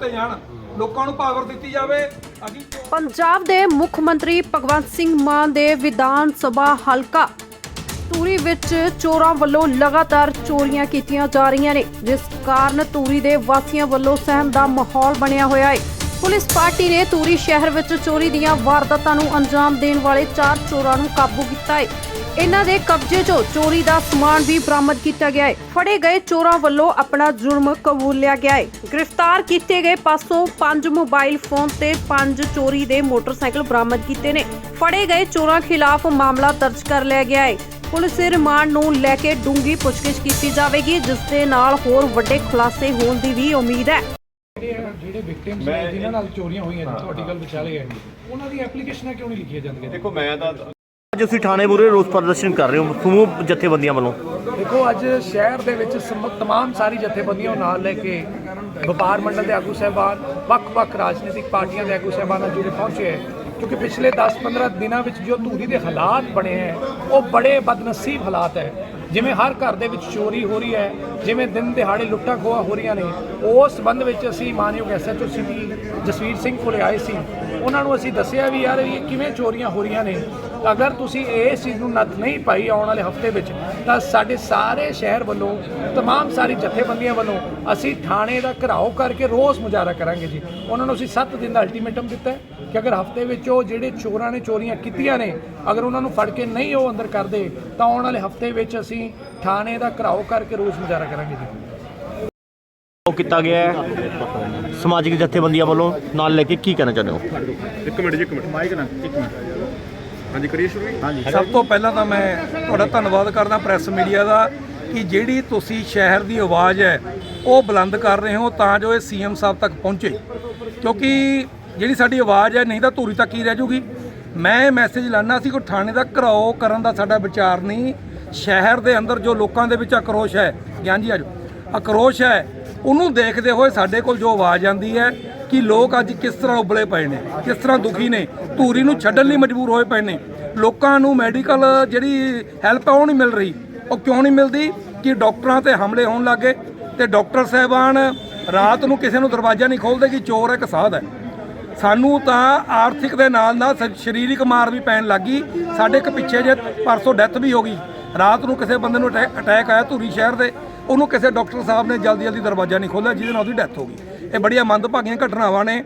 ਦਿੱਤੇ ਜਾਣ। ਲੋਕਾਂ ਨੂੰ ਪਾਵਰ ਦਿੱਤੀ ਜਾਵੇ। ਅਸੀਂ ਪੰਜਾਬ ਦੇ ਮੁੱਖ ਮੰਤਰੀ ਭਗਵੰਤ ਸਿੰਘ ਮਾਨ ਦੇ ਵਿਧਾਨ ਸਭਾ ਹਲਕਾ ਧੂਰੀ ਵਿੱਚ ਚੋਰਾਂ ਵੱਲੋਂ ਲਗਾਤਾਰ ਚੋਰੀਆਂ ਕੀਤੀਆਂ ਜਾ ਰਹੀਆਂ ਨੇ, ਜਿਸ ਕਾਰਨ ਧੂਰੀ ਦੇ ਵਾਸੀਆਂ ਵੱਲੋਂ ਸਹਿਮ ਦਾ ਮਾਹੌਲ ਬਣਿਆ ਹੋਇਆ ਹੈ। ਪੁਲਿਸ ਪਾਰਟੀ ਨੇ ਧੂਰੀ ਸ਼ਹਿਰ ਵਿੱਚ ਚੋਰੀ ਦੀਆਂ ਵਾਰਦਾਤਾਂ ਨੂੰ ਅੰਜਾਮ ਦੇਣ ਵਾਲੇ ਚਾਰ ਚੋਰਾਂ ਨੂੰ ਕਾਬੂ ਕੀਤਾ ਹੈ। ਇਹਨਾਂ ਦੇ ਕਬਜ਼ੇ 'ਚੋਂ ਚੋਰੀ ਦਾ ਸਮਾਨ ਵੀ ਬਰਾਮਦ ਕੀਤਾ ਗਿਆ ਹੈ। ਫੜੇ ਗਏ ਚੋਰਾਂ ਵੱਲੋਂ ਆਪਣਾ ਜੁਰਮ ਕਬੂਲਿਆ ਗਿਆ ਹੈ। ਗ੍ਰਿਫਤਾਰ ਕੀਤੇ ਗਏ ਪਾਸੋਂ ਪੰਜ ਮੋਬਾਈਲ ਫੋਨ ਤੇ ਪੰਜ ਚੋਰੀ ਦੇ ਮੋਟਰਸਾਈਕਲ ਬਰਾਮਦ ਕੀਤੇ ਨੇ। ਫੜੇ ਗਏ ਚੋਰਾਂ ਖਿਲਾਫ ਮਾਮਲਾ ਦਰਜ ਕਰ ਲਿਆ ਗਿਆ ਹੈ। ਪੁਲਿਸ ਦੇ ਰਿਮਾਂਡ ਨੂੰ ਲੈ ਕੇ ਡੂੰਗੀ ਪੁੱਛਗਿੱਛ ਕੀਤੀ ਜਾਵੇਗੀ ਜਿਸ ਦੇ ਨਾਲ ਹੋਰ ਵੱਡੇ ਖੁਲਾਸੇ ਹੋਣ ਦੀ ਵੀ ਉਮੀਦ ਹੈ। ਜਿਹੜੇ ਜਿਹੜੇ ਵਿਕਟਿਮਸ ਨੇ ਜਿਨ੍ਹਾਂ ਨਾਲ ਚੋਰੀਆਂ ਹੋਈਆਂ ਨੇ ਤੁਹਾਡੀ ਗੱਲ ਵਿਚਾਲੇ ਹੈ ਉਹਨਾਂ ਦੀ ਐਪਲੀਕੇਸ਼ਨਾਂ ਕਿਉਂ ਨਹੀਂ ਲਿਖੀਆਂ ਜਾਂਦੀਆਂ? ਦੇਖੋ ਮੈਂ ਤਾਂ ਅੱਜ ਤੁਸੀਂ ਥਾਣੇ ਮੂਹਰੇ ਰੋਸ ਪ੍ਰਦਰਸ਼ਨ ਕਰ ਰਹੇ ਹੋ, ਸਮੂਹ ਜਥੇਬੰਦੀਆਂ ਵੱਲੋਂ। ਦੇਖੋ, ਅੱਜ ਸ਼ਹਿਰ ਦੇ ਵਿੱਚ ਸਮ- ਤਮਾਮ ਸਾਰੀ ਜਥੇਬੰਦੀਆਂ ਨੂੰ ਨਾਲ ਲੈ ਕੇ ਵਪਾਰ ਮੰਡਲ ਦੇ ਆਗੂ ਸਹਿਬਾਨ, ਵੱਖ-ਵੱਖ ਰਾਜਨੀਤਿਕ ਪਾਰਟੀਆਂ ਦੇ ਆਗੂ ਸਹਿਬਾਨ ਅੱਜ ਉਰੇ ਪਹੁੰਚੇ ਹੈ। ਕਿਉਂਕਿ ਪਿਛਲੇ 10-15 ਦਿਨਾਂ ਵਿੱਚ ਜੋ ਧੂਰੀ ਦੇ ਹਾਲਾਤ ਬਣੇ ਹੈ, ਉਹ ਬੜੇ ਬਦਨਸੀਬ ਹਾਲਾਤ ਹੈ। ਜਿਵੇਂ ਹਰ ਘਰ ਦੇ ਵਿੱਚ ਚੋਰੀ ਹੋ ਰਹੀ ਹੈ, ਜਿਵੇਂ ਦਿਨ ਦਿਹਾੜੇ ਲੁੱਟਾਂ ਖੋਹਾਂ ਹੋ ਰਹੀਆਂ ਨੇ, ਉਸ ਸੰਬੰਧ ਵਿੱਚ ਅਸੀਂ ਮਾਨਯੋਗ ਐਸਐਚਓ ਸਿਟੀ ਜਸਵੀਰ ਸਿੰਘ ਕੋਲੇ ਆਏ ਸੀ। ਉਹਨਾਂ ਨੂੰ ਅਸੀਂ ਦੱਸਿਆ ਵੀ ਯਾਰ ਇਹ ਕਿਵੇਂ ਚੋਰੀਆਂ ਹੋ ਰਹੀਆਂ ਨੇ ਅਗਰ ਤੁਸੀਂ ਇਸ ਚੀਜ਼ ਨੂੰ ਨੱਥ ਨਹੀਂ ਪਾਈ ਆਉਣ ਵਾਲੇ ਹਫਤੇ ਵਿੱਚ ਤਾਂ ਸਾਡੇ ਸਾਰੇ ਸ਼ਹਿਰ ਵੱਲੋਂ तमाम ਸਾਰੀ ਜਥੇਬੰਦੀਆਂ ਵੱਲੋਂ ਅਸੀਂ ਥਾਣੇ ਦਾ ਘਰਾਓ ਕਰਕੇ ਰੋਸ ਮੁਜ਼ਾਹਰਾ ਕਰਾਂਗੇ ਜੀ ਉਹਨਾਂ ਨੂੰ ਅਸੀਂ 7 ਦਿਨ ਦਾ ਅਲਟੀਮੇਟਮ ਦਿੱਤਾ ਹੈ ਕਿ ਅਗਰ ਹਫਤੇ ਵਿੱਚ ਉਹ ਜਿਹੜੇ ਚੋਰਾਂ ਨੇ ਚੋਰੀਆਂ ਕੀਤੀਆਂ ਨੇ ਅਗਰ ਉਹਨਾਂ ਨੂੰ ਫੜ ਕੇ ਨਹੀਂ ਉਹ ਅੰਦਰ ਕਰਦੇ ਤਾਂ ਆਉਣ ਵਾਲੇ ਹਫਤੇ ਵਿੱਚ ਅਸੀਂ ਥਾਣੇ ਦਾ ਘਰਾਓ ਕਰਕੇ ਰੋਸ ਮੁਜ਼ਾਹਰਾ ਕਰਾਂਗੇ ਜੀ ਉਹ ਕੀਤਾ ਗਿਆ ਹੈ ਸਮਾਜਿਕ ਜਥੇਬੰਦੀਆਂ ਵੱਲੋਂ ਨਾਲ ਲੈ ਕੇ ਕੀ ਕਹਿਣਾ ਚਾਹੁੰਦੇ ਹੋ ਇੱਕ ਮਿੰਟ ਜੀ ਇੱਕ ਮਿੰਟ ਮਾਈਕ ਨਾ ਇੱਕ ਮਿੰਟ ਹਾਂਜੀ ਕਰੀਏ ਸ਼ੁਰੂ ਜੀ? ਹਾਂਜੀ। ਸਭ ਤੋਂ ਪਹਿਲਾਂ ਤਾਂ ਮੈਂ ਤੁਹਾਡਾ ਧੰਨਵਾਦ ਕਰਦਾ ਪ੍ਰੈਸ ਮੀਡੀਆ ਦਾ ਕਿ ਜਿਹੜੀ ਤੁਸੀਂ ਸ਼ਹਿਰ ਦੀ ਆਵਾਜ਼ ਹੈ ਉਹ ਬੁਲੰਦ ਕਰ ਰਹੇ ਹੋ ਤਾਂ ਜੋ ਇਹ ਸੀਐਮ ਸਾਹਿਬ ਤੱਕ ਪਹੁੰਚੇ। ਕਿਉਂਕਿ ਜਿਹੜੀ ਸਾਡੀ ਆਵਾਜ਼ ਹੈ ਨਹੀਂ ਤਾਂ ਧੂਰੀ ਤੱਕ ਹੀ ਰਹਿ ਜੂਗੀ। ਮੈਂ ਇਹ ਮੈਸੇਜ ਲਾਣਾ ਸੀ ਕੋਈ ਥਾਣੇ ਦਾ ਘਰਾਓ ਕਰਨ ਦਾ ਸਾਡਾ ਵਿਚਾਰ ਨਹੀਂ। ਸ਼ਹਿਰ ਦੇ ਅੰਦਰ ਜੋ ਲੋਕਾਂ ਦੇ ਵਿੱਚ ਆਕਰੋਸ਼ ਹੈ ਗਿਆਨ ਜੀ ਆਜੋ ਆਕਰੋਸ਼ ਹੈ ਉਹਨੂੰ ਦੇਖਦੇ ਹੋਏ ਸਾਡੇ ਕੋਲ ਜੋ ਆਵਾਜ਼ ਆਂਦੀ ਹੈ ਕਿ ਲੋਕ ਅੱਜ ਕਿਸ ਤਰ੍ਹਾਂ ਉਬਲੇ ਪਏ ਨੇ, ਕਿਸ ਤਰ੍ਹਾਂ ਦੁਖੀ ਨੇ, ਧੂਰੀ ਨੂੰ ਛੱਡਣ ਲਈ ਮਜਬੂਰ ਹੋਏ ਪਏ ਨੇ। ਲੋਕਾਂ ਨੂੰ ਮੈਡੀਕਲ ਜਿਹੜੀ ਹੈਲਪ ਹੈ ਉਹ ਨਹੀਂ ਮਿਲ ਰਹੀ। ਉਹ ਕਿਉਂ ਨਹੀਂ ਮਿਲਦੀ? ਕਿ ਡਾਕਟਰਾਂ ਤੇ ਹਮਲੇ ਹੋਣ ਲੱਗੇ ਤੇ ਡਾਕਟਰ ਸਾਹਿਬਾਨ ਰਾਤ ਨੂੰ ਕਿਸੇ ਨੂੰ ਦਰਵਾਜ਼ਾ ਨਹੀਂ ਖੋਲਦੇ ਕਿ ਚੋਰ ਇੱਕ ਸਾਧ ਹੈ। ਸਾਨੂੰ ਤਾਂ ਆਰਥਿਕ ਦੇ ਨਾਲ ਨਾਲ ਸ- ਸਰੀਰਕ ਮਾਰ ਵੀ ਪੈਣ ਲੱਗੀ ਸਾਡੇ ਇੱਕ ਪਿੱਛੇ ਜੇ ਪਰਸੋਂ ਡੈਥ ਵੀ ਹੋ ਗਈ। ਰਾਤ ਨੂੰ ਕਿਸੇ ਬੰਦੇ ਨੂੰ ਅਟੈ- ਅਟੈਕ ਆਇਆ ਧੂਰੀ ਸ਼ਹਿਰ ਦੇ। ਉਹਨੂੰ ਕਿਸੇ ਡਾਕਟਰ ਸਾਹਿਬ ਨੇ ਜਲਦੀ ਜਲਦੀ ਦਰਵਾਜ਼ਾ ਨਹੀਂ ਖੋਲ੍ਹਿਆ, ਜਿਹਦੇ ਨਾਲ ਉਹਦੀ ਡੈਥ ਹੋ ਗਈ। ਇਹ ਬੜੀਆਂ ਮੰਦਭਾਗੀਆਂ ਘਟਨਾਵਾਂ ਨੇ।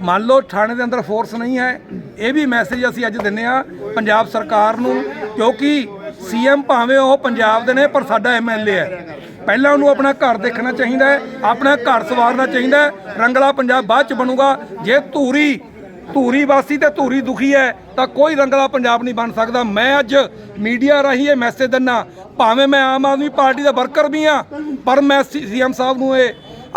ਮੰਨ ਲਓ ਥਾਣੇ ਦੇ ਅੰਦਰ ਫੋਰਸ ਨਹੀਂ ਹੈ, ਇਹ ਵੀ ਮੈਸੇਜ ਅਸੀਂ ਅੱਜ ਦਿੰਨੇ ਆ ਪੰਜਾਬ ਸਰਕਾਰ ਨੂੰ, ਕਿਉਂਕਿ ਸੀਐਮ ਭਾਵੇਂ ਉਹ ਪੰਜਾਬ ਦੇ ਨੇ, ਪਰ ਸਾਡਾ ਐਮਐਲਏ ਹੈ। ਪਹਿਲਾਂ ਉਹਨੂੰ ਆਪਣਾ ਘਰ ਦੇਖਣਾ ਚਾਹੀਦਾ ਹੈ, ਆਪਣਾ ਘਰ ਸਵਾਰਨਾ ਚਾਹੀਦਾ ਹੈ, ਰੰਗਲਾ ਪੰਜਾਬ ਬਾਅਦ ਚ ਬਣੂਗਾ। ਜੇ ਧੂਰੀ ਧੂਰੀ ਵਾਸੀ ਤੇ ਧੂਰੀ ਦੁਖੀ ਹੈ, ਤਾਂ ਕੋਈ ਰੰਗਲਾ ਪੰਜਾਬ ਨਹੀਂ ਬਣ ਸਕਦਾ। ਮੈਂ ਅੱਜ ਮੀਡੀਆ ਰਾਹੀਂ ਇਹ ਮੈਸੇਜ ਦਿੰਨਾ ਭਾਵੇਂ ਮੈਂ ਆਮ ਆਦਮੀ ਪਾਰਟੀ ਦਾ ਵਰਕਰ ਵੀ ਆ ਪਰ ਮੈਂ ਸੀਐਮ ਸਾਹਿਬ ਨੂੰ ਇਹ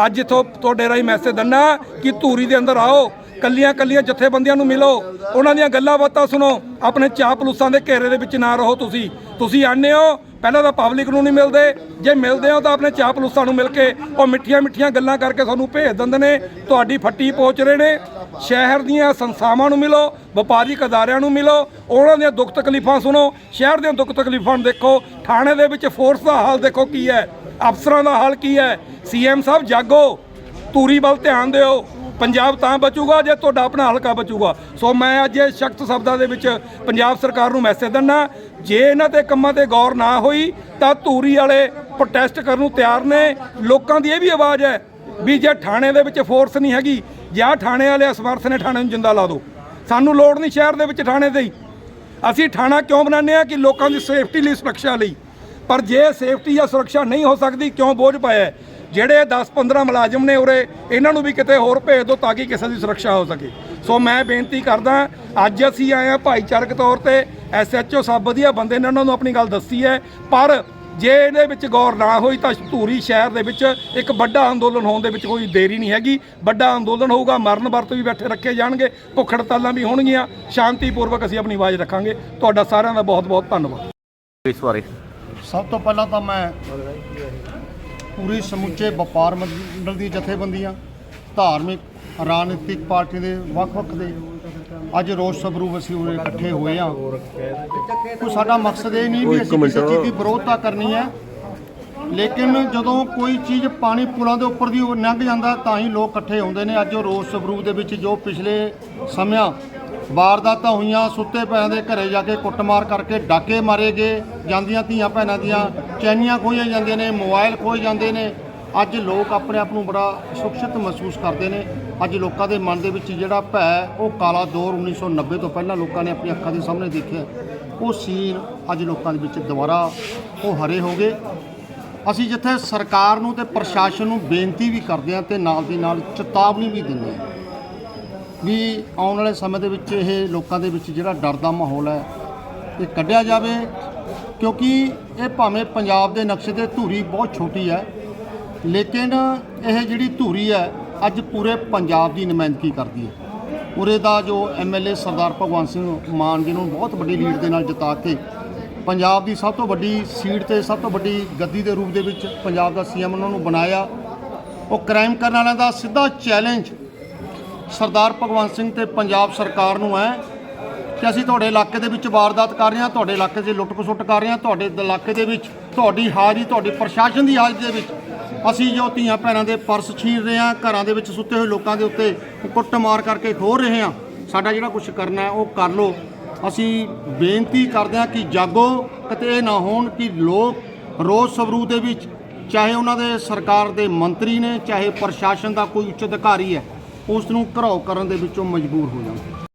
ਅੱਜ ਇਥੋਂ ਤੁਹਾਡੇ ਰਾਹੀਂ ਮੈਸੇਜ ਦਿੰਨਾ ਕਿ ਧੂਰੀ ਦੇ ਅੰਦਰ ਆਓ, ਕੱਲੀਆਂ ਕੱਲੀਆਂ ਜਥੇਬੰਦੀਆਂ ਨੂੰ ਮਿਲੋ, ਉਹਨਾਂ ਦੀਆਂ ਗੱਲਾਂ ਬਾਤਾਂ ਸੁਣੋ, ਆਪਣੇ ਚਾਪਲੂਸਾਂ ਦੇ ਘੇਰੇ ਦੇ ਵਿੱਚ ਨਾ ਰਹੋ ਤੁਸੀਂ। ਤੁਸੀਂ ਆਨੇ ਹੋ, ਪਹਿਲਾਂ ਤਾਂ ਪਬਲਿਕ ਨੂੰ ਨਹੀਂ ਮਿਲਦੇ, ਜੇ ਮਿਲਦੇ ਹੋ ਤਾਂ ਆਪਣੇ ਚਾਪਲੂਸਾਂ ਨੂੰ ਮਿਲ ਕੇ ਉਹ ਮਿੱਠੀਆਂ ਮਿੱਠੀਆਂ ਗੱਲਾਂ ਕਰਕੇ ਤੁਹਾਨੂੰ ਭੇਜ ਦਿੰਦੇ ਨੇ, ਤੁਹਾਡੀ ਫੱਟੀ ਪਹੁੰਚ ਰਹੇ ਨੇ। ਸ਼ਹਿਰ ਦੀਆਂ ਸੰਸਥਾਵਾਂ ਨੂੰ ਮਿਲੋ ਵਪਾਰਿਕ ਅਦਾਰਿਆਂ ਨੂੰ ਮਿਲੋ, ਉਹਨਾਂ ਦੀਆਂ ਦੁੱਖ ਤਕਲੀਫਾਂ ਸੁਣੋ, ਸ਼ਹਿਰ ਦੀਆਂ ਦੁੱਖ ਤਕਲੀਫਾਂ ਨੂੰ ਦੇਖੋ, ਥਾਣੇ ਦੇ ਵਿੱਚ ਫੋਰਸ ਦਾ ਹਾਲ ਦੇਖੋ ਕੀ ਹੈ। ਅਫਸਰਾਂ ਦਾ ਹਾਲ ਕੀ ਹੈ? ਸੀਐਮ ਸਾਹਿਬ, ਜਾਗੋ। ਧੂਰੀ ਵੱਲ ਧਿਆਨ ਦਿਓ। ਪੰਜਾਬ ਤਾਂ ਬਚੂਗਾ ਜੇ ਤੁਹਾਡਾ ਆਪਣਾ ਹਲਕਾ ਬਚੂਗਾ। ਸੋ ਮੈਂ ਅੱਜ ਇਹ ਸਖਤ ਸ਼ਬਦਾਂ ਦੇ ਵਿੱਚ ਪੰਜਾਬ ਸਰਕਾਰ ਨੂੰ ਮੈਸੇਜ ਦਿੰਦਾ ਜੇ ਇਹਨਾਂ ਤੇ ਕੰਮਾਂ ਤੇ ਗੌਰ ਨਾ ਹੋਈ, ਤਾਂ ਧੂਰੀ ਵਾਲੇ ਪ੍ਰੋਟੈਸਟ ਕਰਨ ਨੂੰ ਤਿਆਰ ਨੇ। ਲੋਕਾਂ ਦੀ ਇਹ ਵੀ ਆਵਾਜ਼ ਹੈ ਵੀ ਜੇ ਥਾਣੇ ਦੇ ਵਿੱਚ ਫੋਰਸ ਨਹੀਂ ਹੈਗੀ, ਜਾਂ ਥਾਣੇ ਵਾਲੇ ਅਸਮਰਥ ਨੇ ਥਾਣੇ ਨੂੰ ਜਿੰਦਾ ਲਾ ਦਿਓ ਸਾਨੂੰ ਲੋੜ ਨਹੀਂ ਸ਼ਹਿਰ ਦੇ ਵਿੱਚ ਥਾਣੇ ਦੀ। ਅਸੀਂ ਥਾਣਾ ਕਿਉਂ ਬਣਾਉਂਦੇ ਆ ਕਿ ਲੋਕਾਂ ਦੀ ਸੇਫਟੀ ਲਈ, ਸੁਰੱਖਿਆ ਲਈ। ਪਰ ਜੇ ਸੇਫਟੀ ਜਾਂ ਸੁਰੱਖਿਆ ਨਹੀਂ ਹੋ ਸਕਦੀ, ਕਿਉਂ ਬੋਝ ਪਾਇਆ ਜਿਹੜੇ 10-15 ਮੁਲਾਜ਼ਮ ਨੇ ਉਰੇ, ਇਹਨਾਂ ਨੂੰ ਵੀ ਕਿਤੇ ਹੋਰ ਭੇਜ ਦਿਓ ਤਾਂ ਕਿ ਕਿਸੇ ਦੀ ਸੁਰੱਖਿਆ ਹੋ ਸਕੇ। ਸੋ ਮੈਂ ਬੇਨਤੀ ਕਰਦਾ, ਅੱਜ ਅਸੀਂ ਆਏ ਆ ਭਾਈਚਾਰਕ ਤੌਰ ਤੇ ਐਸਐਚਓ ਸਭ ਵਧੀਆ ਬੰਦੇ ਨੇ, ਉਹਨਾਂ ਨੂੰ ਆਪਣੀ ਗੱਲ ਦੱਸੀ ਹੈ। ਪਰ ਜੇ ਇਹਦੇ ਵਿੱਚ ਗੌਰ ਨਾ ਹੋਈ ਤਾਂ ਧੂਰੀ ਸ਼ਹਿਰ ਦੇ ਵਿੱਚ ਇੱਕ ਵੱਡਾ ਅੰਦੋਲਨ ਹੋਣ ਦੇ ਵਿੱਚ ਕੋਈ ਦੇਰੀ ਨਹੀਂ ਹੈਗੀ। ਵੱਡਾ ਅੰਦੋਲਨ ਹੋਊਗਾ, ਮਰਨ ਵਰਤ ਵੀ ਬੈਠੇ ਰੱਖੇ ਜਾਣਗੇ, ਭੁੱਖ ਹੜਤਾਲਾਂ ਵੀ ਹੋਣਗੀਆਂ। ਸ਼ਾਂਤੀਪੂਰਵਕ ਅਸੀਂ ਆਪਣੀ ਆਵਾਜ਼ ਰੱਖਾਂਗੇ। ਤੁਹਾਡਾ ਸਾਰਿਆਂ ਦਾ ਬਹੁਤ ਬਹੁਤ ਧੰਨਵਾਦ। ਇਸ ਬਾਰੇ। ਸਭ ਤੋਂ ਪਹਿਲਾਂ ਤਾਂ ਮੈਂ ਪੂਰੀ ਸਮੁੱਚੇ ਵਪਾਰ ਮੰਡਲ ਦੀ ਜਥੇਬੰਦੀਆਂ ਧਾਰਮਿਕ ਰਾਜਨੀਤਿਕ ਪਾਰਟੀ ਦੇ ਵੱਖ-ਵੱਖ ਦੇ ਅੱਜ ਰੋਸ ਸਬਰੂਪ ਅਸੀਂ ਉਰੇ ਇਕੱਠੇ ਹੋਏ ਆ ਕੋਈ ਸਾਡਾ ਮਕਸਦ ਇਹ ਨਹੀਂ ਵੀ ਅਸੀਂ ਕਿਸੇ ਚੀਜ਼ ਦੀ ਵਿਰੋਧਤਾ ਕਰਨੀ ਹੈ ਲੇਕਿਨ ਜਦੋਂ ਕੋਈ ਚੀਜ਼ ਪਾਣੀ ਪੁਲਾਂ ਦੇ ਉੱਪਰ ਦੀ ਲੰਘ ਜਾਂਦਾ ਤਾਂ ਹੀ ਲੋਕ ਇਕੱਠੇ ਹੁੰਦੇ ਨੇ। ਅੱਜ ਉਹ ਰੋਜ਼ ਸਬਰੂਪ ਦੇ ਵਿੱਚ ਜੋ ਪਿਛਲੇ ਸਮਿਆਂ ਵਾਰਦਾਤਾਂ ਹੋਈਆਂ, ਸੁੱਤੇ ਪਿਆਂ ਦੇ ਘਰੇ ਜਾ ਕੇ ਕੁੱਟਮਾਰ ਕਰਕੇ ਡਾਕੇ ਮਾਰੇ ਗਏ। ਜਾਂਦੀਆਂ ਧੀਆਂ ਭੈਣਾਂ ਦੀਆਂ ਚੈਨੀਆਂ ਖੋਹੀਆਂ ਜਾਂਦੀਆਂ ਨੇ, ਮੋਬਾਈਲ ਖੋਏ ਜਾਂਦੇ ਨੇ। ਅੱਜ ਲੋਕ ਆਪਣੇ ਆਪ ਨੂੰ ਬੜਾ ਸੁਰੱਖਿਅਤ ਮਹਿਸੂਸ ਕਰਦੇ ਨੇ। ਅੱਜ ਲੋਕਾਂ ਦੇ ਮਨ ਦੇ ਵਿੱਚ ਜਿਹੜਾ ਭੈ ਉਹ ਕਾਲਾ ਦੌਰ 1990 ਤੋਂ ਪਹਿਲਾਂ ਲੋਕਾਂ ਨੇ ਆਪਣੀ ਅੱਖਾਂ ਦੇ ਸਾਹਮਣੇ ਦੇਖਿਆ। ਉਹ ਸੀਨ ਅੱਜ ਲੋਕਾਂ ਦੇ ਵਿੱਚ ਦੁਬਾਰਾ ਉਹ ਹਰੇ ਹੋ ਗਏ। ਅਸੀਂ ਜਿੱਥੇ ਸਰਕਾਰ ਨੂੰ ਤੇ ਪ੍ਰਸ਼ਾਸਨ ਨੂੰ ਬੇਨਤੀ ਵੀ ਕਰਦੇ ਹਾਂ ਤੇ ਨਾਲ ਦੀ ਨਾਲ ਚੇਤਾਵਨੀ ਵੀ ਦਿੰਦੇ ਹਾਂ। ਵੀ ਆਉਣ ਵਾਲੇ ਸਮੇਂ ਦੇ ਵਿੱਚ ਇਹ ਲੋਕਾਂ ਦੇ ਵਿੱਚ ਜਿਹੜਾ ਡਰ ਦਾ ਮਾਹੌਲ ਹੈ, ਇਹ ਕੱਢਿਆ ਜਾਵੇ, ਕਿਉਂਕਿ ਇਹ ਭਾਵੇਂ ਪੰਜਾਬ ਦੇ ਨਕਸ਼ੇ ਤੇ ਧੂਰੀ ਬਹੁਤ ਛੋਟੀ ਹੈ, ਲੇਕਿਨ ਇਹ ਜਿਹੜੀ ਧੂਰੀ ਹੈ, ਅੱਜ ਪੂਰੇ ਪੰਜਾਬ ਦੀ ਨੁਮਾਇੰਦਗੀ ਕਰਦੀ ਹੈ। ਉਰੇ ਦਾ ਜੋ ਐਮਐਲਏ ਸਰਦਾਰ ਭਗਵੰਤ ਸਿੰਘ ਮਾਨ ਜੀ ਨੂੰ ਬਹੁਤ ਵੱਡੀ ਲੀਡ ਦੇ ਨਾਲ ਜਿਤਾ ਕੇ, ਪੰਜਾਬ ਦੀ ਸਭ ਤੋਂ ਵੱਡੀ ਸੀਟ ਤੇ, ਸਭ ਤੋਂ ਵੱਡੀ ਗੱਦੀ ਦੇ ਰੂਪ ਦੇ ਵਿੱਚ ਪੰਜਾਬ ਦਾ ਸੀਐਮ ਉਹਨਾਂ ਨੂੰ ਬਣਾਇਆ। ਉਹ ਕ੍ਰਾਈਮ ਕਰਨ ਵਾਲਿਆਂ ਦਾ ਸਿੱਧਾ ਚੈਲੰਜ ਸਰਦਾਰ ਭਗਵੰਤ ਸਿੰਘ ਤੇ ਪੰਜਾਬ ਸਰਕਾਰ ਨੂੰ ਹੈ ਕਿ ਅਸੀਂ ਤੁਹਾਡੇ ਇਲਾਕੇ ਦੇ ਵਿੱਚ ਵਾਰਦਾਤ ਕਰ ਰਹੇ ਹਾਂ, ਤੁਹਾਡੇ ਇਲਾਕੇ 'ਚ ਲੁੱਟ ਖਸੁੱਟ ਕਰ ਰਹੇ ਹਾਂ, ਤੁਹਾਡੇ ਇਲਾਕੇ ਦੇ ਵਿੱਚ ਤੁਹਾਡੀ ਹਾਜ਼ਰੀ, ਤੁਹਾਡੇ ਪ੍ਰਸ਼ਾਸਨ ਦੀ ਹਾਜ਼ਰੀ ਦੇ ਵਿੱਚ ਅਸੀਂ ਜੋ ਧੀਆਂ ਭੈਣਾਂ ਦੇ ਪਰਸ ਛੀਨ ਰਹੇ ਹਾਂ, ਘਰਾਂ ਦੇ ਵਿੱਚ ਸੁੱਤੇ ਹੋਏ ਲੋਕਾਂ ਦੇ ਉੱਤੇ ਕੁੱਟਮਾਰ ਕਰਕੇ ਖੋਹ ਰਹੇ ਹਾਂ, ਸਾਡਾ ਜਿਹੜਾ ਕੁਝ ਕਰਨਾ ਹੈ ਉਹ ਕਰ ਲਓ। ਅਸੀਂ ਬੇਨਤੀ ਕਰਦੇ ਹਾਂ ਕਿ ਜਾਗੋ, ਕਿਤੇ ਇਹ ਨਾ ਹੋਣ ਕਿ ਲੋਕ ਰੋਜ਼ ਸਵਰੂ ਦੇ ਵਿੱਚ, ਚਾਹੇ ਉਹਨਾਂ ਦੇ ਸਰਕਾਰ ਦੇ ਮੰਤਰੀ ਨੇ, ਚਾਹੇ ਪ੍ਰਸ਼ਾਸਨ ਦਾ ਕੋਈ ਉੱਚ ਅਧਿਕਾਰੀ ਹੈ ਉਸ ਨੂੰ ਘਰਾਓ ਕਰਨ ਦੇ ਵਿੱਚੋਂ ਮਜਬੂਰ ਹੋ ਜਾਣ